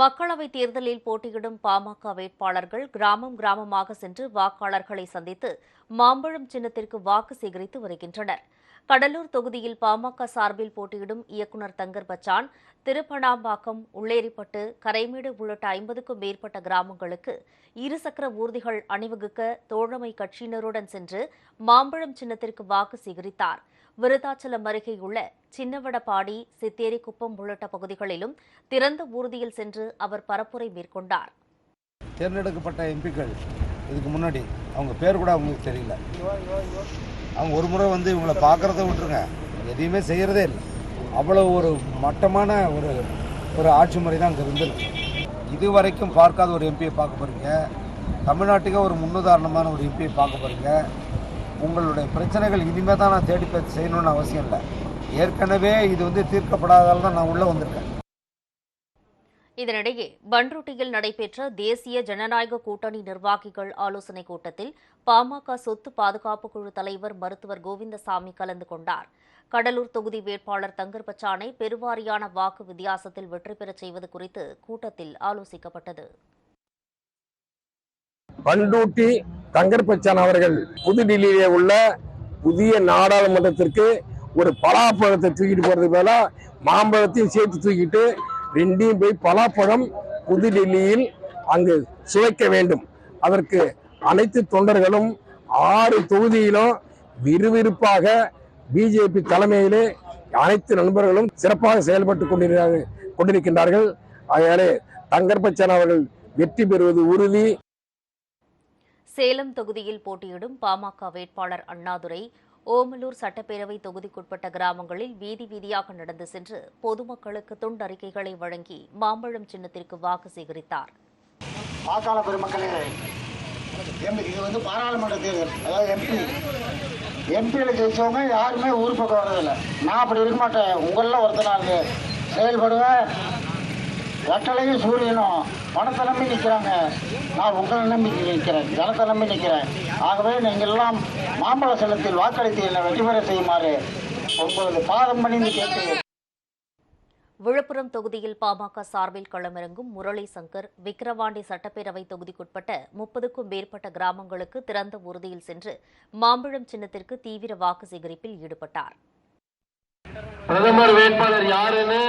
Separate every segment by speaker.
Speaker 1: மக்களவைத் தேர்தலில் போட்டியிடும் பாமக வேட்பாளர்கள் கிராமம் கிராமமாக சென்று வாக்காளர்களை சந்தித்து மாம்பழம் சின்னத்திற்கு வாக்கு சேகரித்து வருகின்றனர். கடலூர் தொகுதியில் பாமக சார்பில் போட்டியிடும் இயக்குநர் தங்கர் பச்சான் திருப்பணாம்பாக்கம் உள்ளேரிப்பட்டு கரைமேடு உள்ளிட்ட ஐம்பதுக்கும் மேற்பட்ட கிராமங்களுக்கு இருசக்கர ஊர்திகள் அணிவகுக்க தோழமை கட்சியினருடன் சென்று மாம்பழம் சின்னத்திற்கு வாக்கு சேகரித்தார். விருதாச்சலம் அருகேயுள்ள சின்னவடப்பாடி சித்தேரிக்குப்பம் உள்ளிட்ட பகுதிகளிலும் திறந்த ஊர்தியில் சென்று அவர் பரப்புரை மேற்கொண்டார்.
Speaker 2: தேர்ந்தெடுக்கப்பட்ட எம்பிக்கள் இதுக்கு முன்னாடி அவங்க பேர் கூட அவங்களுக்கு தெரியல. அவங்க ஒரு முறை வந்து இவங்களை பார்க்குறத விட்டுருங்க. எதையுமே செய்கிறதே இல்லை. அவ்வளோ ஒரு மட்டமான ஒரு ஒரு ஆட்சி முறை தான் அங்கே இருந்திருக்கு. இது வரைக்கும் பார்க்காத ஒரு எம்பியை பார்க்க போகிறீங்க தமிழ்நாட்டுக்கே ஒரு முன்னுதாரணமான ஒரு எம்பியை பார்க்க போகிறீங்க உங்களுடைய பிரச்சனைகள் இனிமேல் தான் நான் தேடி பார்த்து செய்யணும்னு அவசியம் இல்லை. ஏற்கனவே இது வந்து தீர்க்கப்படாதால் தான் நான் உள்ளே வந்திருக்கேன்.
Speaker 1: இதனிடையே பன்ருட்டியில் நடைபெற்ற தேசிய ஜனநாயக கூட்டணி நிர்வாகிகள் ஆலோசனைக் கூட்டத்தில் பாமக சொத்து பாதுகாப்பு குழு தலைவர் மருத்துவர் கோவிந்தசாமி கலந்து கொண்டார். கடலூர் தொகுதி வேட்பாளர் தங்கர் பச்சானை பெருவாரியான வாக்கு வித்தியாசத்தில் வெற்றி பெறச் செய்வது குறித்து கூட்டத்தில் ஆலோசிக்கப்பட்டது.
Speaker 3: பண்டூட்டி தங்கர்பச்சான் அவர்கள் புதுடில்லியிலே உள்ள புதிய நாடாளுமன்றத்திற்கு ஒரு பலாப்பழத்தை தூக்கிட்டு போறது மேல மாம்பழத்தையும் சேர்த்து தூக்கிட்டு ரெண்டையும் போய் பலாப்பழம் புதுடில்லியில் அங்கு சுவைக்க வேண்டும். அதற்கு அனைத்து தொண்டர்களும் ஆறு தொகுதியிலும் விறுவிறுப்பாக பிஜேபி தலைமையிலே அனைத்து நண்பர்களும் சிறப்பாக செயல்பட்டு கொண்டிருக்கிறார்கள் கொண்டிருக்கின்றார்கள். அதனாலே தங்கர்பச்சன் அவர்கள் வெற்றி பெறுவது உறுதி.
Speaker 1: சேலம் தொகுதியில் போட்டியிடும் பாமக வேட்பாளர் அண்ணாதுரை. ஓமலூர் சட்டப்பேரவை தொகுதிக்குட்பட்ட கிராமங்களில் வீதி வீதியாக நடந்து சென்று பொதுமக்களுக்கு துண்டறிக்கைகளை வழங்கி மாம்பழம் சின்னத்திற்கு வாக்கு சேகரித்தார்.
Speaker 4: வாக்காளர் பெருமக்களே இது வந்து பாராளுமன்ற தேர்தல். அதாவது எம்பி எம்பியில் ஜெயிச்சவங்க யாருமே ஊர் பக்கம் வர்றதில்ல நான் அப்படி இருக்க மாட்டேன். உங்களெலாம் ஒருத்தனாக செயல்படுவேன். ரெட்டலையும் சூரியனும் பணத்தை நம்பி நிற்கிறாங்க நான் உங்களை நம்பி நிற்கிறேன் ஜனத்தை நம்பி நிற்கிறேன் ஆகவே நீங்கள் எல்லாம் மாம்பழ செல்லத்தில் வாக்களித்து என்னை வெற்றி பெற செய்யுமாறு உங்களது பாதம் பணிந்து கேட்கிறேன்
Speaker 1: விழுப்புரம் தொகுதியில் பாமக சார்பில் களமிறங்கும் முரளி சங்கர் விக்கிரவாண்டி சட்டப்பேரவை தொகுதிக்குட்பட்ட முப்பதுக்கும் மேற்பட்ட கிராமங்களுக்கு திறந்த ஊர்தியில் சென்று மாம்பழம் சின்னத்திற்கு தீவிர வாக்கு சேகரிப்பில் ஈடுபட்டார்.
Speaker 5: பிரதமர் வேட்பாளர் யாருன்னு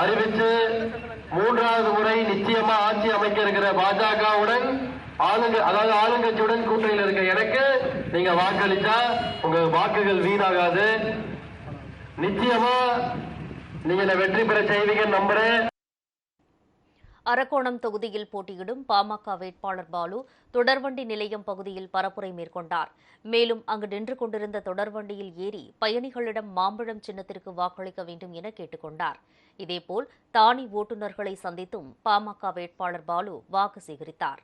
Speaker 5: அறிவிச்சு மூன்றாவது முறை நிச்சயமா ஆட்சி அமைக்க இருக்கிற பாஜகவுடன் ஆளுங்க அதாவது ஆளுங்கட்சியுடன் கூட்டணியில் இருக்க எனக்கு நீங்க வாக்களிச்சா உங்க வாக்குகள் வீணாகாது. நிச்சயமா நீங்க வெற்றி பெற செய்வீங்கன்னு நம்புறேன்.
Speaker 1: அரக்கோணம் தொகுதியில் போட்டியிடும் பாமக வேட்பாளர் பாலு தொடர்வண்டி நிலையம் பகுதியில் பரப்புரை மேற்கொண்டார். மேலும் அங்கு நின்று கொண்டிருந்த தொடர்வண்டியில் ஏறி பயணிகளிடம் மாம்பழம் சின்னத்திற்கு வாக்களிக்க வேண்டும் என கேட்டுக்கொண்டார். இதேபோல் தானி ஓட்டுநர்களை சந்தித்தும் பாமக வேட்பாளர் பாலு வாக்கு சேகரித்தார்.